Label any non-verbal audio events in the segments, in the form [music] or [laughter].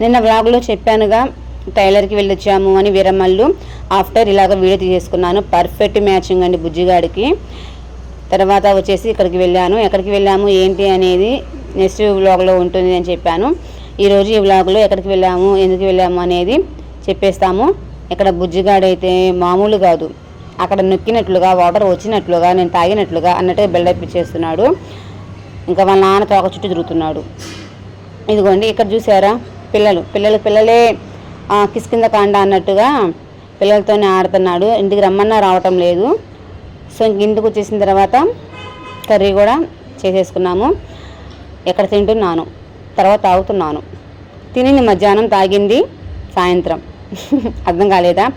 నిన్న వ్లాగ్లో చెప్పానుగా టైలర్కి వెళ్ళొచ్చాము అని వీరమల్లు ఆఫ్టర్ ఇలాగ వీడియో తీసేసుకున్నాను. పర్ఫెక్ట్ మ్యాచింగ్ అండి బుజ్జిగాడికి. తర్వాత వచ్చేసి ఇక్కడికి వెళ్ళాను. ఎక్కడికి వెళ్ళాము ఏంటి అనేది నెక్స్ట్ వ్లాగ్లో ఉంటుంది అని చెప్పాను. ఈరోజు ఈ వ్లాగ్లో ఎక్కడికి వెళ్ళాము ఎందుకు వెళ్ళాము అనేది చెప్పేస్తాము. ఇక్కడ బుజ్జిగాడైతే మామూలు కాదు. అక్కడ నొక్కినట్లుగా వాటర్ వచ్చినట్లుగా నేను తాగినట్లుగా అన్నట్టుగా బిల్డప్ ఇచ్చేస్తున్నాడు. ఇంకా వాళ్ళ నాన్న తోక చుట్టూ తిరుగుతున్నాడు. ఇదిగోండి ఇక్కడ చూసారా? పిల్లలు. పిల్లలు పిల్లలే ఆ, కాండ అన్నట్టుగా పిల్లలతోనే ఆడుతున్నాడు. ఇంటికి రమ్మన్నా రావటం లేదు. సో ఇంక ఇంటికి వచ్చేసిన తర్వాత కర్రీ కూడా చేసేసుకున్నాము. ఎక్కడ తింటున్నాను? తర్వాత తాగుతున్నాను. తినింది మధ్యాహ్నం తాగింది సాయంత్రం. [laughs] అర్థం కాలేదా?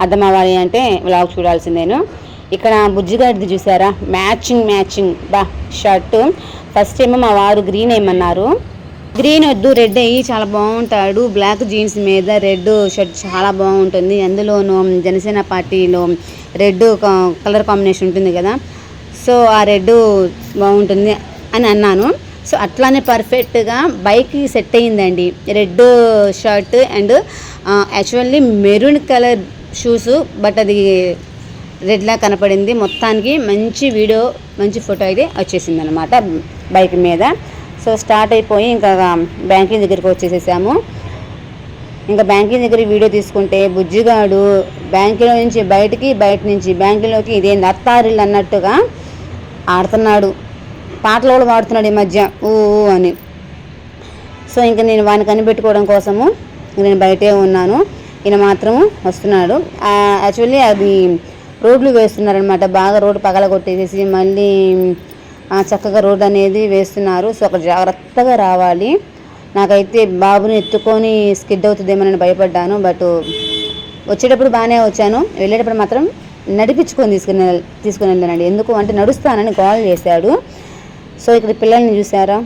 అర్థం అవ్వాలి అంటే వ్లాగ్ చూడాల్సిందేను. ఇక్కడ బుజ్జిగాడిది చూసారా? Matching matching. బా షర్టు. ఫస్ట్ ఏమో మా వారు గ్రీన్ వేయమన్నారు గ్రీన్ వద్దు రెడ్ అయ్యి చాలా బాగుంటాడు. బ్లాక్ జీన్స్ మీద రెడ్ షర్ట్ చాలా బాగుంటుంది. అందులోనూ జనసేన పార్టీలో రెడ్ కలర్ కాంబినేషన్ ఉంటుంది కదా. సో ఆ రెడ్ బాగుంటుంది అని అన్నాను. సో అట్లానే పర్ఫెక్ట్గా బైక్కి సెట్ అయ్యిందండి. Red shirt and actually maroon colour shoes but అది రెడ్లా కనపడింది. మొత్తానికి మంచి వీడియో మంచి ఫోటో అయితే వచ్చేసింది అనమాట బైక్ మీద. సో స్టార్ట్ అయిపోయి ఇంకా బ్యాంకింగ్ దగ్గరికి వచ్చేసేసాము. ఇంకా బ్యాంకింగ్ దగ్గర వీడియో తీసుకుంటే బుజ్జిగాడు బ్యాంకులో నుంచి బయటికి బయట నుంచి బ్యాంకులోకి ఇదేంది అత్తారిల్లు అన్నట్టుగా ఆడుతున్నాడు. పాటలు కూడా పాడుతున్నాడు ఈ మధ్య. ఊ ఊ అని. సో ఇంకా నేను వాడిని కనిపెట్టుకోవడం కోసము నేను బయటే ఉన్నాను. ఈయన మాత్రము వస్తున్నాడు. యాక్చువల్లీ అది రోడ్లు వేస్తున్నారనమాట బాగా రోడ్డు పగల కొట్టేసేసి మళ్ళీ చక్కగా రోడ్ అనేది వేస్తున్నారు. సో అక్కడ జాగ్రత్తగా రావాలి. నాకైతే బాబుని ఎత్తుకొని స్కిడ్ అవుతుందేమోనని భయపడ్డాను. బట్ వచ్చేటప్పుడు బాగానే వచ్చాను. వెళ్ళేటప్పుడు మాత్రం నడిపించుకొని తీసుకుని తీసుకుని వెళ్ళానండి. ఎందుకు అంటే నడుస్తానని కాల్ చేశాడు. సో ఇక్కడ పిల్లల్ని చూసారా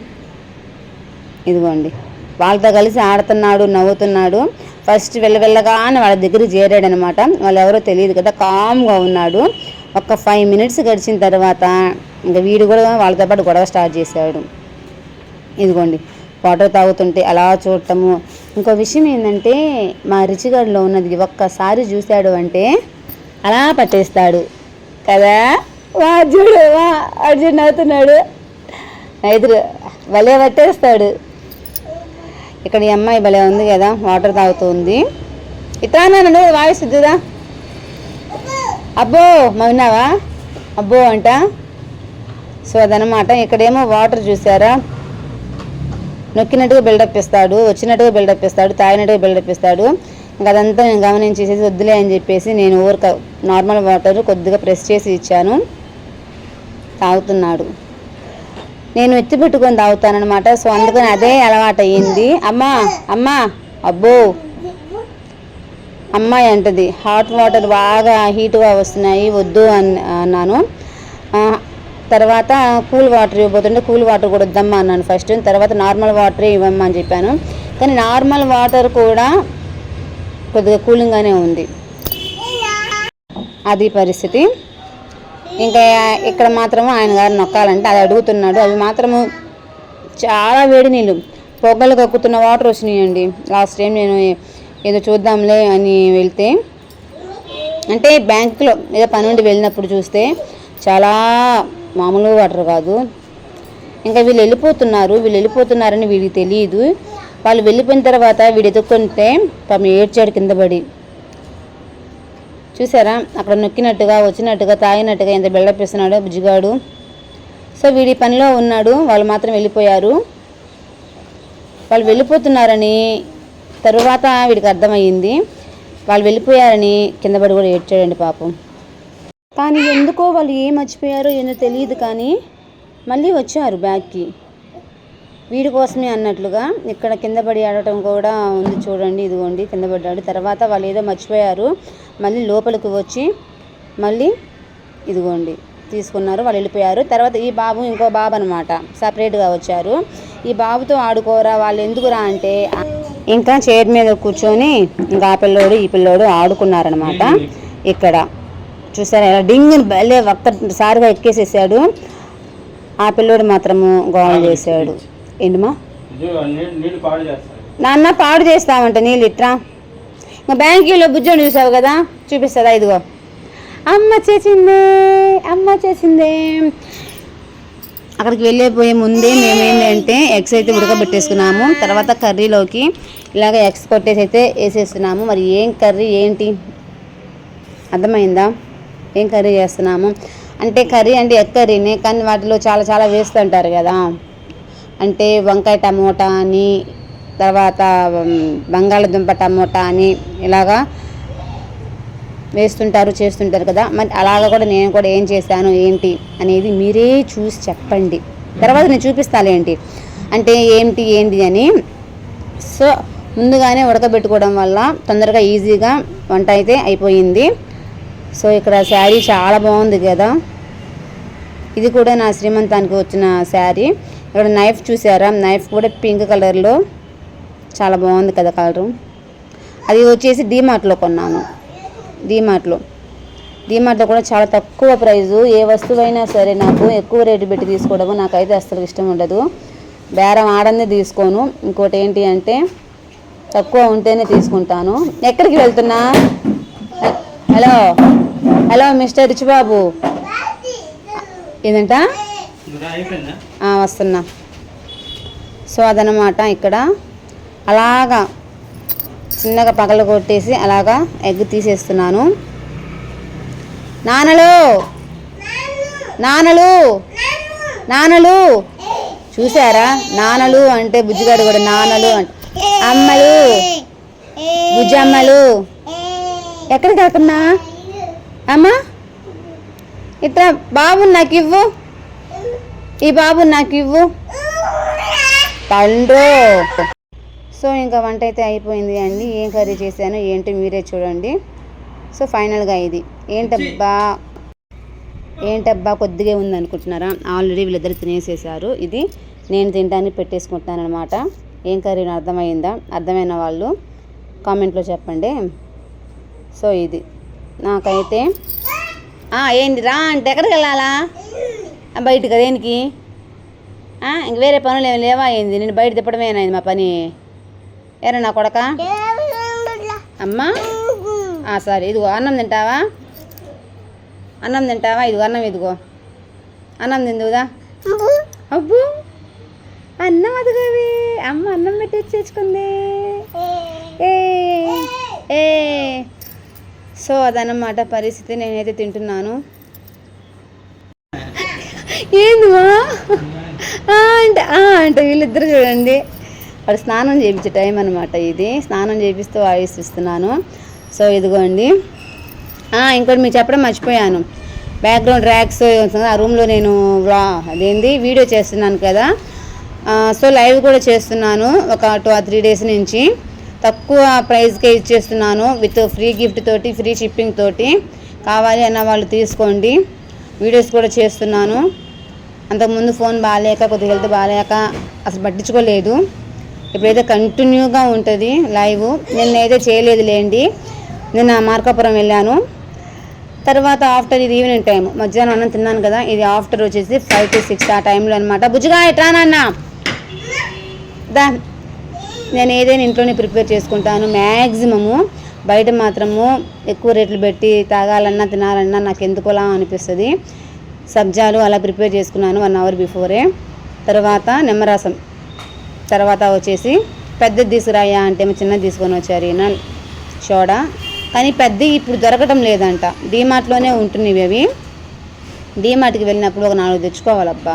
ఇదిగోండి. వాళ్ళతో కలిసి ఆడుతున్నాడు నవ్వుతున్నాడు. ఫస్ట్ వెళ్ళవెళ్ళగానే వాళ్ళ దగ్గరికి చేరాడనమాట. వాళ్ళు ఎవరో తెలియదు కదా కామ్గా ఉన్నాడు. ఒక ఫైవ్ మినిట్స్ గడిచిన తర్వాత ఇంకా వీడు కూడా వాళ్ళతో పాటు గొడవ స్టార్ట్ చేశాడు ఇదిగోండి వాటర్ తాగుతుంటే అలా చూడటము. ఇంకో విషయం ఏంటంటే మా రిచిగడ్లో ఉన్నది ఒక్కసారి చూశాడు అంటే అలా పట్టేస్తాడు. కదా? వా చూడు వా అర్జున్ నవ్వుతున్నాడు. ఎదురు భలే పట్టేస్తాడు. ఇక్కడ ఈ అమ్మాయి భలే ఉంది కదా వాటర్ తాగుతుంది ఇట్లా వాయిస్ ఇద్దుదా అబ్బో మవినావా అబ్బో అంట. సో అదనమాట ఇక్కడేమో వాటర్ చూసారా? నొక్కినట్టుగా బిల్డప్ ఇస్తాడు వచ్చినట్టుగా బిల్డప్ ఇస్తాడు తాగినట్టుగా బిల్డప్ ఇస్తాడు. ఇంకా అదంతా నేను గమనించేసేసి వద్దులే అని చెప్పేసి నేను ఊరిక నార్మల్ వాటర్ కొద్దిగా ప్రెస్ చేసి ఇచ్చాను. తాగుతున్నాడు. నేను ఎత్తి పెట్టుకొని తాగుతానమాట సో అందుకని అదే అలవాటు అయ్యింది అమ్మా అమ్మా అబ్బో. అమ్మాయి అంటది. హాట్ వాటర్ బాగా హీట్గా వస్తున్నాయి వద్దు అని అన్నాను. తర్వాత కూల్ వాటర్ ఇవ్వబోతుంటే కూల్ వాటర్ కూడా వద్దమ్మా అన్నాను ఫస్ట్ తర్వాత నార్మల్ వాటరే ఇవ్వమ్మని చెప్పాను. కానీ నార్మల్ వాటర్ కూడా కొద్దిగా కూలింగ్గానే ఉంది. అది పరిస్థితి. ఇంకా ఇక్కడ మాత్రము ఆయన గారు నొక్కాలంటే అది అడుగుతున్నాడు. అవి మాత్రము చాలా వేడి నీళ్ళు. పొగలు కక్కుతున్న వాటర్ వచ్చినాయండి. లాస్ట్ టైం నేను ఏదో చూద్దాంలే అని వెళ్తే అంటే బ్యాంకులో ఏదో పని నుండి వెళ్ళినప్పుడు చూస్తే చాలా మామూలు వాటర్ కాదు. ఇంకా వీళ్ళు వెళ్ళిపోతున్నారు వీళ్ళు వెళ్ళిపోతున్నారని వీడికి తెలియదు. వాళ్ళు వెళ్ళిపోయిన తర్వాత వీడు ఎదుక్కుంటే పాపం ఏడ్చాడు కింద పడి. చూసారా? అక్కడ నొక్కినట్టుగా వచ్చినట్టుగా తాగినట్టుగా ఎంత బిల్డప్ ఇస్తున్నాడు బుజ్జిగాడు. సో వీడి పనిలో ఉన్నాడు వాళ్ళు మాత్రం వెళ్ళిపోయారు. వాళ్ళు వెళ్ళిపోతున్నారని తరువాత వీడికి అర్థమయ్యింది. వాళ్ళు వెళ్ళిపోయారని కింద పడి కూడా ఏడ్చాడండి పాపం. కానీ ఎందుకో వాళ్ళు ఏం మర్చిపోయారో ఏందో తెలియదు కానీ మళ్ళీ వచ్చారు బ్యాగ్కి వీడి కోసమే అన్నట్లుగా ఇక్కడ కింద పడి ఆడటం కూడా ఉంది చూడండి ఇదిగోండి కింద పడ్డాడు. తర్వాత వాళ్ళు ఏదో మర్చిపోయారు. మళ్ళీ లోపలికి వచ్చి మళ్ళీ ఇదిగోండి తీసుకున్నారు. వాళ్ళు వెళ్ళిపోయారు. తర్వాత ఈ బాబు ఇంకో బాబు అనమాట సపరేట్గా వచ్చారు. ఈ బాబుతో ఆడుకోరా వాళ్ళు ఎందుకురా అంటే ఇంకా చైర్ మీద కూర్చొని ఇంకా ఆ పిల్లోడు ఈ పిల్లోడు ఆడుకున్నారనమాట. ఇక్కడ చూసారా ఎలా డింగ్ భలే ఒక్కసారిగా ఎక్కేసేసాడు. ఆ పిల్లోడు మాత్రము గోల్ చేశాడు. ఏంటమ్మా నాన్న పాడు చేస్తామంట నీళ్ళు ఇట్రా. ఇంకా బ్యాంకీలో బుజ్జోని చూసావు కదా చూపిస్తుందా ఇదిగో. అమ్మ చేసిందే అమ్మ చేసిందే. అక్కడికి వెళ్ళిపోయే ముందే మేము ఏంటంటే ఎగ్స్ అయితే ఉడకబెట్టేసుకున్నాము. తర్వాత కర్రీలోకి ఇలాగ ఎగ్స్ కొట్టేసి అయితే వేసేస్తున్నాము. మరి ఏం కర్రీ ఏంటి? అర్థమైందా? ఏం కర్రీ చేస్తున్నాము? అంటే కర్రీ అంటే ఎగ్ కర్రీనే కానీ వాటిలో చాలా చాలా వేస్తుంటారు కదా. అంటే వంకాయ టమోటా అని తర్వాత బంగాళదుంప టమోటా అని ఇలాగా వేస్తుంటారు చేస్తుంటారు కదా. మరి అలాగ కూడా నేను కూడా ఏం చేశాను ఏంటి అనేది మీరే చూసి చెప్పండి. తర్వాత నేను చూపిస్తాను ఏంటి అంటే ఏంటి ఏంటి అని. సో ముందుగానే ఉడకబెట్టుకోవడం వల్ల తొందరగా ఈజీగా వంట అయితే అయిపోయింది. సో ఇక్కడ శారీ చాలా బాగుంది కదా. ఇది కూడా నా శ్రీమంతానికి వచ్చిన శారీ. ఇక్కడ నైఫ్ చూసారా? నైఫ్ కూడా పింక్ కలర్లో చాలా బాగుంది కదా కలరు. అది వచ్చేసి డీమార్ట్లో కొన్నాను. డీమార్ట్లో. డీమార్ట్లో కూడా చాలా తక్కువ ప్రైజు. ఏ వస్తువైనా సరే నాకు ఎక్కువ రేటు పెట్టి తీసుకోవడము నాకైతే అస్సలు ఇష్టం ఉండదు. బేరం ఆడందే తీసుకోను. ఇంకోటి ఏంటి అంటే తక్కువ ఉంటేనే తీసుకుంటాను. ఎక్కడికి వెళ్తున్నా? హలో? Hello mister Richibabu. ఏదంట వస్తున్నా. సో అదనమాట ఇక్కడ. అలాగా చిన్నగా పగల కొట్టేసి అలాగా ఎగ్ తీసేస్తున్నాను. నానలు నానలు నానలు చూసారా నానలు అంటే బుజ్జిగాడు కూడా నానలు అంటే. అమ్మలు భుజమ్మలు. ఎక్కడ కాకున్నా? అమ్మా ఇట్లా బాబు నాకు ఇవ్వు ఈ బాబు నాకు ఇవ్వు పండు. సో ఇంకా వంట అయితే అయిపోయింది అండి. ఏం కర్రీ చేశాను ఏంటి మీరే చూడండి. సో ఫైనల్గా ఇది. ఏంటబ్బా? ఏంటబ్బా? కొద్దిగా ఉంది అనుకుంటున్నారా ఆల్రెడీ వీళ్ళిద్దరు తినేసేసారు ఇది నేను తినడానికి పెట్టేసుకుంటున్నాను అనమాట ఏం కర్రీ అర్థమైందా? అర్థమైన వాళ్ళు కామెంట్లో చెప్పండి. సో ఇది. నాకైతే ఏంటి రా అంటే ఎక్కడికి వెళ్ళాలా? బయటకు బయటికి దేనికి? ఇంక వేరే పనులు ఏమి లేవా ఏంది? నేను బయట తిప్పడమేనాయింది మా పని. ఏరా నా కొడక? అమ్మా? సరే ఇదిగో అన్నం తింటావా? అన్నం తింటావా? ఇదిగో అన్నం ఇదిగో. అన్నం తిందుదా అబ్బు! అన్నం అదిగోవి అమ్మ అన్నం పెట్టి తెచ్చుకుంది ఏ ఏ. సో అదన్నమాట పరిస్థితి నేనైతే తింటున్నాను. ఏందిమా అంటే అంటే వీళ్ళిద్దరు చూడండి. వాడు స్నానం చేయించే టైం అనమాట ఇది. స్నానం చేపిస్తూ వాయిస్ ఇస్తున్నాను. సో ఇదిగోండి. ఇంకోటి మీకు చెప్పడం మర్చిపోయాను. బ్యాక్గ్రౌండ్ ర్యాక్స్ ఆ రూమ్లో నేను అదేంది? వీడియో చేస్తున్నాను కదా. సో లైవ్ కూడా చేస్తున్నాను ఒక టూ ఆ త్రీ డేస్ నుంచి. తక్కువ ప్రైస్కే ఇచ్చేస్తున్నాను విత్ ఫ్రీ గిఫ్ట్ తోటి ఫ్రీ షిప్పింగ్ తోటి. కావాలి అన్న వాళ్ళు తీసుకోండి. వీడియోస్ కూడా చేస్తున్నాను. అంతకుముందు ఫోన్ బాగాలేక కొద్దిగా హెల్త్ బాగాలేక అసలు పట్టించుకోలేదు. ఇప్పుడైతే కంటిన్యూగా ఉంటుంది లైవ్. నిన్నైతే చేయలేదు లేండి. నిన్న మార్కాపురం వెళ్ళాను. తర్వాత ఆఫ్టర్ ఇది ఈవినింగ్ టైం మధ్యాహ్నం అన్నం తిన్నాను కదా ఇది ఆఫ్టర్ వచ్చేసి ఫైవ్ టు సిక్స్ ఆ టైంలో అనమాట బుజ్జిగా ఎట్రా నాన్న? దా నేను ఏదైనా ఇంట్లోనే ప్రిపేర్ చేసుకుంటాను. మ్యాక్సిమము బయట మాత్రము ఎక్కువ రేట్లు పెట్టి తాగాలన్నా తినాలన్నా నాకు ఎందుకోలా అనిపిస్తుంది. సబ్జాలు అలా ప్రిపేర్ చేసుకున్నాను వన్ అవర్ బిఫోరే. తర్వాత నిమ్మరసం. తర్వాత వచ్చేసి పెద్దది తీసుకురాయా అంటే ఏమో చిన్నది తీసుకొని వచ్చారు ఈయన సోడా కానీ పెద్ద ఇప్పుడు దొరకటం లేదంట. డీమార్ట్లోనే ఉంటున్నవి అవి. డీమార్ట్కి వెళ్ళినప్పుడు ఒక నాలుగు తెచ్చుకోవాలబ్బా.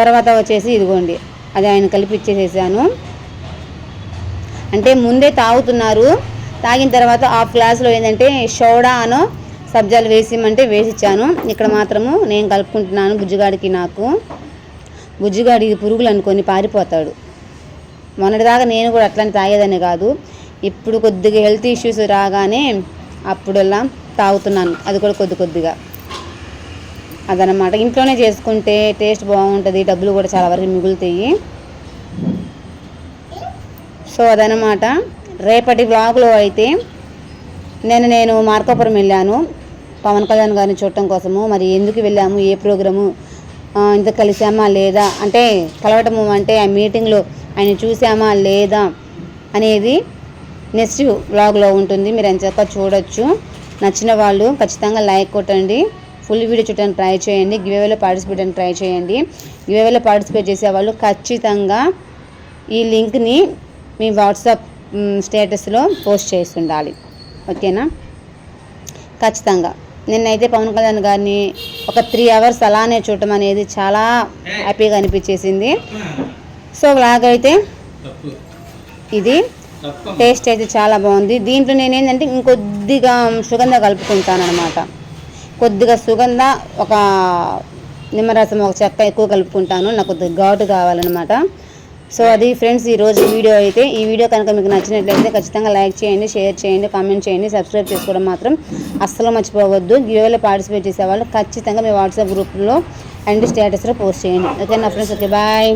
తర్వాత వచ్చేసి ఇదిగోండి. అది ఆయన కలిపి ఇచ్చేసేసాను అంటే ముందే తాగుతున్నారు. తాగిన తర్వాత హాఫ్ గ్లాసులో ఏంటంటే షోడా అనో సబ్జాలు వేసిమంటే వేసిచ్చాను. ఇక్కడ మాత్రము నేను కలుపుకుంటున్నాను బుజ్జిగాడికి నాకు. బుజ్జిగాడి పురుగులు అనుకొని పారిపోతాడు. మొన్నటిదాకా నేను కూడా అట్లానే తాగేదాన్ని కాదు. ఇప్పుడు కొద్దిగా హెల్త్ ఇష్యూస్ రాగానే అప్పుడల్లా తాగుతున్నాను. అది కూడా కొద్ది కొద్దిగా. అదనమాట ఇంట్లోనే చేసుకుంటే టేస్ట్ బాగుంటుంది డబ్బులు కూడా చాలా వరకు మిగులుతాయి. సో అదనమాట రేపటి బ్లాగ్లో అయితే నేను నేను మార్కాపురం వెళ్ళాను. పవన్ కళ్యాణ్ గారిని చూడటం కోసము మరి ఎందుకు వెళ్ళాము ఏ ప్రోగ్రాము ఇంత కలిసామా లేదా అంటే కలవటము అంటే ఆ మీటింగ్లో ఆయన చూసామా లేదా అనేది నెక్స్ట్ వ్లాగ్లో ఉంటుంది. మీరు ఎంచక్క చూడొచ్చు. నచ్చిన వాళ్ళు ఖచ్చితంగా లైక్ కొట్టండి. ఫుల్ వీడియో చూడడానికి ట్రై చేయండి. గివేవేలో పార్టిసిపేట్ అని ట్రై చేయండి. గివేవేలో పార్టిసిపేట్ చేసే వాళ్ళు ఖచ్చితంగా ఈ లింక్ని మీ వాట్సాప్ స్టేటస్లో పోస్ట్ చేసి ఉండాలి ఓకేనా? ఖచ్చితంగా. నిన్నైతే పవన్ కళ్యాణ్ గారిని ఒక త్రీ అవర్స్ అలానే చూడటం అనేది చాలా హ్యాపీగా అనిపించేసింది. సో తప్పు ఇది టేస్ట్ అయితే చాలా బాగుంది. దీంట్లో నేను ఏంటంటే ఇంకొద్దిగా సుగంధ కలుపుకుంటాను అనమాట కొద్దిగా సుగంధ ఒక నిమ్మరసం ఒక చెక్క ఎక్కువ కలుపుకుంటాను. నాకు కొద్దిగా ఘాటు కావాలన్నమాట. సో అది ఫ్రెండ్స్ ఈరోజు వీడియో అయితే ఈ వీడియో కనుక మీకు నచ్చినట్లయితే ఖచ్చితంగా లైక్ చేయండి షేర్ చేయండి కామెంట్ చేయండి సబ్స్క్రైబ్ చేసుకోవడం మాత్రం అస్సలు మర్చిపోవద్దు. గివేలో పార్టిసిపేట్ చేసేవాళ్ళు ఖచ్చితంగా మీ వాట్సాప్ గ్రూప్లో అండ్ స్టేటస్లో పోస్ట్ చేయండి. ఓకే నా ఫ్రెండ్స్? Okay bye.